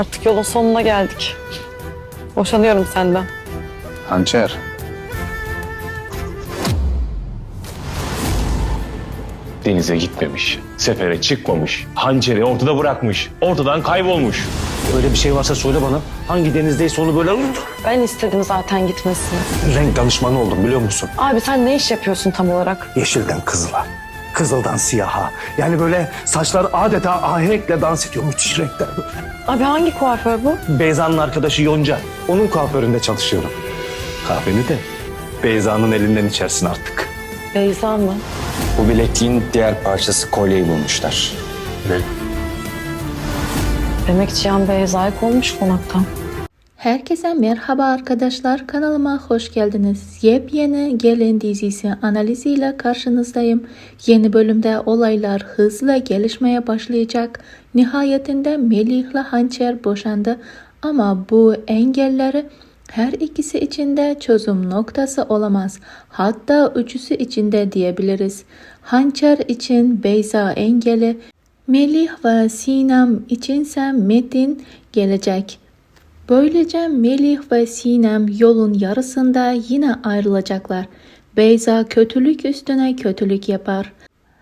Artık yolun sonuna geldik. Boşanıyorum senden. Hançer. Denize gitmemiş, sefere çıkmamış, hançeri ortada bırakmış, ortadan kaybolmuş. Öyle bir şey varsa söyle bana. Hangi denizdeyse onu böyle Ben istedim zaten gitmesini. renk danışmanı oldum biliyor musun? Abi sen ne iş yapıyorsun tam olarak? Yeşilden kızıla, kızıldan siyaha. Yani böyle saçlar adeta ahenkle dans ediyor. Müthiş renkler böyle. Abi hangi kuaför bu? Beyza'nın arkadaşı Yonca. Onun kuaföründe çalışıyorum. Kahveni de Beyza'nın elinden içersin artık. Beyza mı? Bu bilekliğin diğer parçası kolyeyi bulmuşlar. Demek Cihan Beyza'yı kovmuş konaktan. Herkese merhaba arkadaşlar kanalıma hoş geldiniz. Yepyeni Gelin dizisi analiziyle karşınızdayım. Yeni bölümde olaylar hızla gelişmeye başlayacak. Nihayetinde Melih'le Hançer boşandı ama bu engelleri her ikisi için de çözüm noktası olamaz. Hatta üçüsü için de diyebiliriz. Hançer için Beyza engeli, Melih ve Sinem içinse Metin gelecek. Böylece Melih ve Sinem yolun yarısında yine ayrılacaklar. Beyza kötülük üstüne kötülük yapar.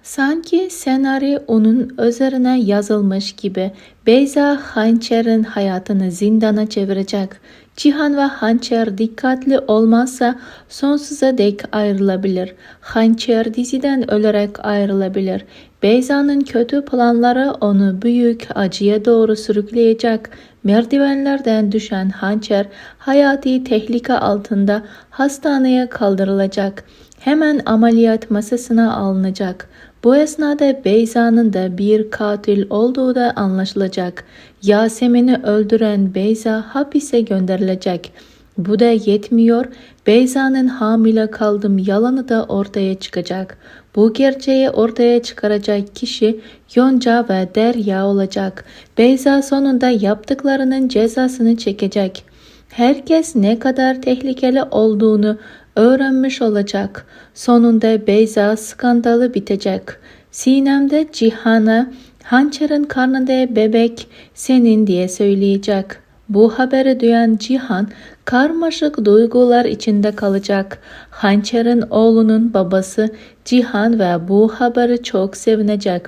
Sanki senaryo onun üzerine yazılmış gibi Beyza Hançer'in hayatını zindana çevirecek. Cihan ve Hançer dikkatli olmazsa sonsuza dek ayrılabilir. Hançer diziden ölerek ayrılabilir. Beyza'nın kötü planları onu büyük acıya doğru sürükleyecek. Merdivenlerden düşen Hançer hayati tehlike altında hastaneye kaldırılacak. Hemen ameliyat masasına alınacak. Bu esnada Beyza'nın da bir katil olduğu da anlaşılacak. Yasemin'i öldüren Beyza hapise gönderilecek. Bu da yetmiyor. Beyza'nın hamile kaldım yalanı da ortaya çıkacak. Bu gerçeği ortaya çıkaracak kişi Yonca ve Derya olacak. Beyza sonunda yaptıklarının cezasını çekecek. Herkes ne kadar tehlikeli olduğunu öğrenmiş olacak. Sonunda Beyza skandalı bitecek. Sinem'de Cihan'a hançerin karnında bebek senin diye söyleyecek. Bu haberi duyan Cihan karmaşık duygular içinde kalacak. Hançer'in oğlunun babası Cihan ve bu haberi çok sevinecek.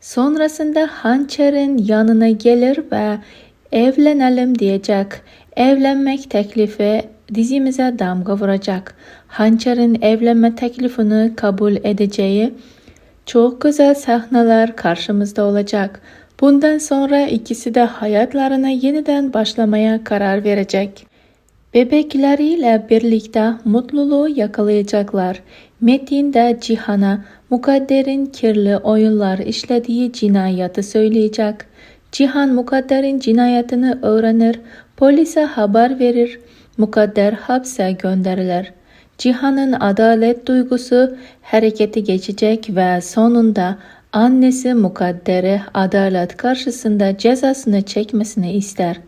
Sonrasında Hançer'in yanına gelir ve evlenelim diyecek. Evlenmek teklifi dizimize damga vuracak. Hançer'in evlenme teklifini kabul edeceği çok güzel sahneler karşımızda olacak. Bundan sonra ikisi de hayatlarına yeniden başlamaya karar verecek. Bebekleriyle birlikte mutluluğu yakalayacaklar. Metin de Cihan'a Mukadder'in kirli oyunlar işlediği cinayeti söyleyecek. Cihan Mukadder'in cinayetini öğrenir, polise haber verir. Mukadder hapse gönderilir. Cihan'ın adalet duygusu harekete geçecek ve sonunda annesi Mukadder'e adalet karşısında cezasını çekmesini ister.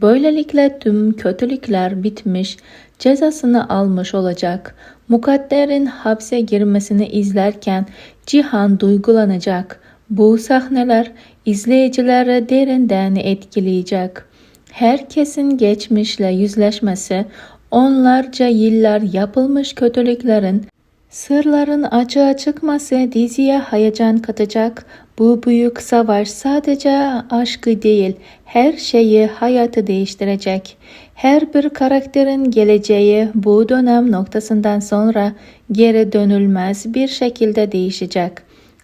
Böylelikle tüm kötülükler bitmiş, cezasını almış olacak. Mukadder'in hapse girmesini izlerken Cihan duygulanacak. Bu sahneler izleyicileri derinden etkileyecek. Herkesin geçmişle yüzleşmesi, onlarca yıllar yapılmış kötülüklerin Sırların açığa çıkması diziye hayacan katacak. Bu büyük savaş sadece aşkı değil, her şeyi hayatı değiştirecek. Her bir karakterin geleceği bu dönem noktasından sonra geri dönülmez bir şekilde değişecek.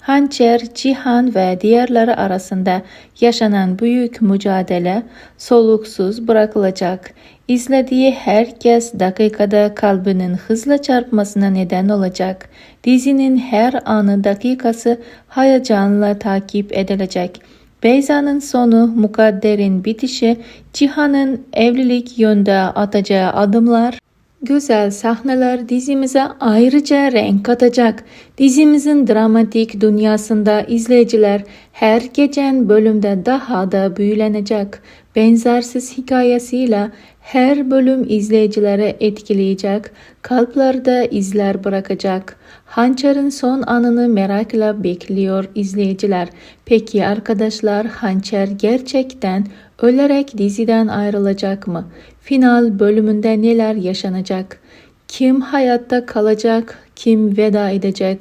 Hançer, Cihan ve diğerleri arasında yaşanan büyük mücadele soluksuz bırakılacak. İzlediği herkes dakikada kalbinin hızla çarpmasına neden olacak. Dizinin her anı dakikası hayacanla takip edilecek. Beyza'nın sonu, Mukadder'in bitişi, Cihan'ın evlilik yönde atacağı adımlar, Güzel sahneler dizimize ayrıca renk katacak. Dizimizin dramatik dünyasında izleyiciler her geçen bölümde daha da büyülenecek. Benzersiz hikayesiyle her bölüm izleyicilere etkileyecek, kalplerde izler bırakacak. Hançer'in son anını merakla bekliyor izleyiciler. Peki arkadaşlar Hançer gerçekten ölerek diziden ayrılacak mı? Final bölümünde neler yaşanacak? Kim hayatta kalacak? Kim veda edecek?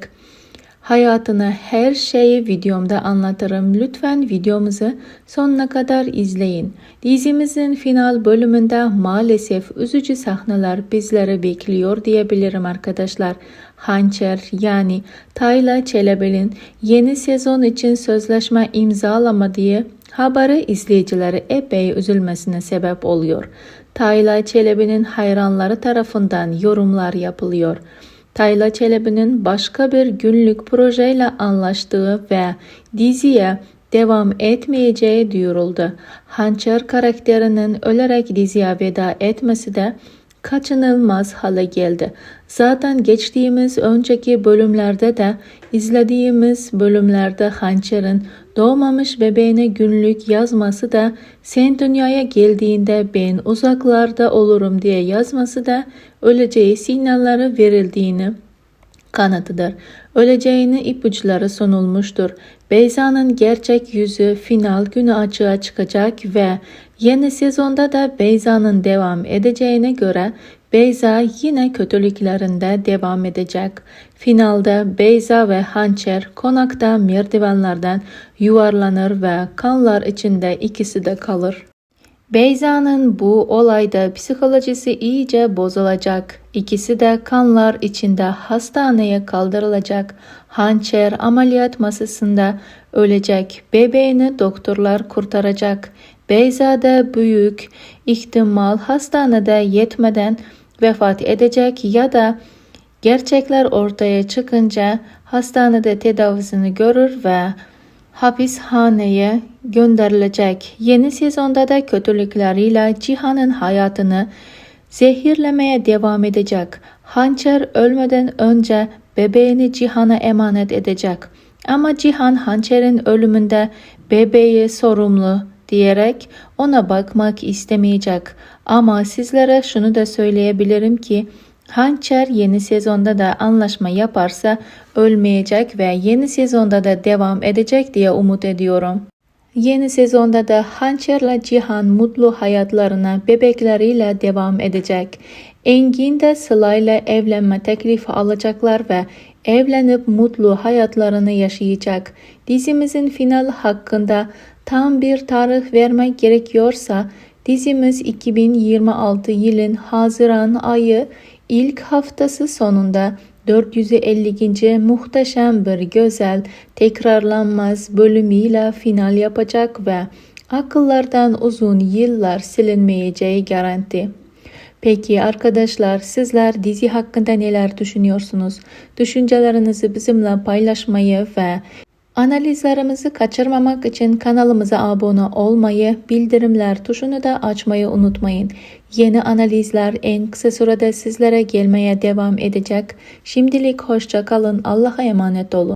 Hayatını her şeyi videomda anlatırım. Lütfen videomuzu sonuna kadar izleyin. Dizimizin final bölümünde maalesef üzücü sahneler bizleri bekliyor diyebilirim arkadaşlar. Hançer yani Tayla Çelebi'nin yeni sezon için sözleşme imzalamadığı haberi izleyicileri epey üzülmesine sebep oluyor. Tayla Çelebi'nin hayranları tarafından yorumlar yapılıyor. Tayla Çelebi'nin başka bir günlük projeyle anlaştığı ve diziye devam etmeyeceği duyuruldu. Hançer karakterinin ölerek diziye veda etmesi de kaçınılmaz hale geldi. Zaten geçtiğimiz önceki bölümlerde de izlediğimiz bölümlerde Hançer'in doğmamış bebeğine günlük yazması da sen dünyaya geldiğinde ben uzaklarda olurum diye yazması da öleceği sinyalleri verildiğini kanıtıdır. Öleceğini ipuçları sunulmuştur. Beyza'nın gerçek yüzü final günü açığa çıkacak ve yeni sezonda da Beyza'nın devam edeceğine göre Beyza yine kötülüklerinde devam edecek. Finalde Beyza ve Hançer konakta merdivenlerden yuvarlanır ve kanlar içinde ikisi de kalır. Beyza'nın bu olayda psikolojisi iyice bozulacak. İkisi de kanlar içinde hastaneye kaldırılacak. Hançer ameliyat masasında ölecek. Bebeğini doktorlar kurtaracak. Beyza da büyük ihtimal hastanede yetmeden vefat edecek ya da gerçekler ortaya çıkınca hastanede tedavisini görür ve hapishaneye gönderilecek. Yeni sezonda da kötülükleriyle Cihan'ın hayatını zehirlemeye devam edecek. Hançer ölmeden önce bebeğini Cihan'a emanet edecek. Ama Cihan Hançer'in ölümünde bebeği sorumlu diyerek ona bakmak istemeyecek. Ama sizlere şunu da söyleyebilirim ki Hançer yeni sezonda da anlaşma yaparsa ölmeyecek ve yeni sezonda da devam edecek diye umut ediyorum. Yeni sezonda da Hançer'la Cihan mutlu hayatlarına bebekleriyle devam edecek. Engin de Sıla'yla evlenme teklifi alacaklar ve evlenip mutlu hayatlarını yaşayacak. Dizimizin final hakkında tam bir tarih vermek gerekiyorsa dizimiz 2026 yılın Haziran ayı ilk haftası sonunda 450. muhteşem bir güzel tekrarlanmaz bölümüyle final yapacak ve akıllardan uzun yıllar silinmeyeceği garanti. Peki arkadaşlar sizler dizi hakkında neler düşünüyorsunuz? Düşüncelerinizi bizimle paylaşmayı ve Analizlerimizi kaçırmamak için kanalımıza abone olmayı, bildirimler tuşunu da açmayı unutmayın. Yeni analizler en kısa sürede sizlere gelmeye devam edecek. Şimdilik hoşça kalın. Allah'a emanet olun.